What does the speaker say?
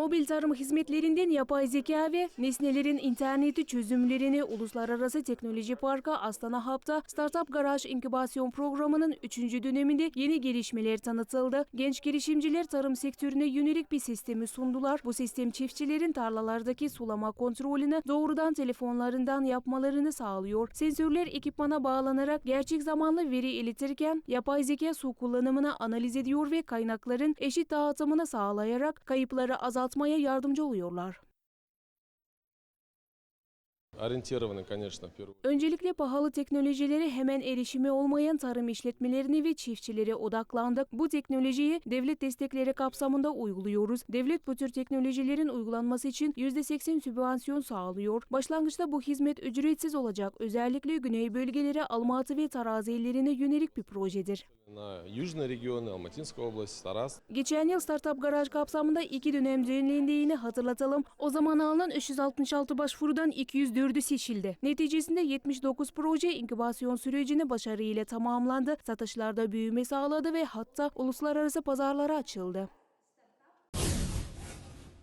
Mobil tarım hizmetlerinden yapay zeka ve nesnelerin interneti çözümlerini Uluslararası Teknoloji Parkı Astana Hub'da Startup Garaj İnkübasyon Programı'nın 3. döneminde yeni gelişmeler tanıtıldı. Genç girişimciler tarım sektörüne yönelik bir sistemi sundular. Bu sistem çiftçilerin tarlalardaki sulama kontrolünü doğrudan telefonlarından yapmalarını sağlıyor. Sensörler ekipmana bağlanarak gerçek zamanlı veri iletirken yapay zeka su kullanımını analiz ediyor ve kaynakların eşit dağıtımını sağlayarak kayıpları atmaya yardımcı oluyorlar. Öncelikle pahalı teknolojilere hemen erişimi olmayan tarım işletmelerini ve çiftçilere odaklandık. Bu teknolojiyi devlet destekleri kapsamında uyguluyoruz. Devlet bu tür teknolojilerin uygulanması için %80 sübvansiyon sağlıyor. Başlangıçta bu hizmet ücretsiz olacak. Özellikle güney bölgeleri Almatı ve Tarazi illerine yönelik bir projedir. Geçen yıl Startup Garaj kapsamında iki dönem düzenlendiğini hatırlatalım. O zaman alınan 366 başvurudan 204'ü seçildi. Neticesinde 79 proje inkübasyon sürecini başarıyla tamamlandı. Satışlarda büyüme sağladı ve hatta uluslararası pazarlara açıldı.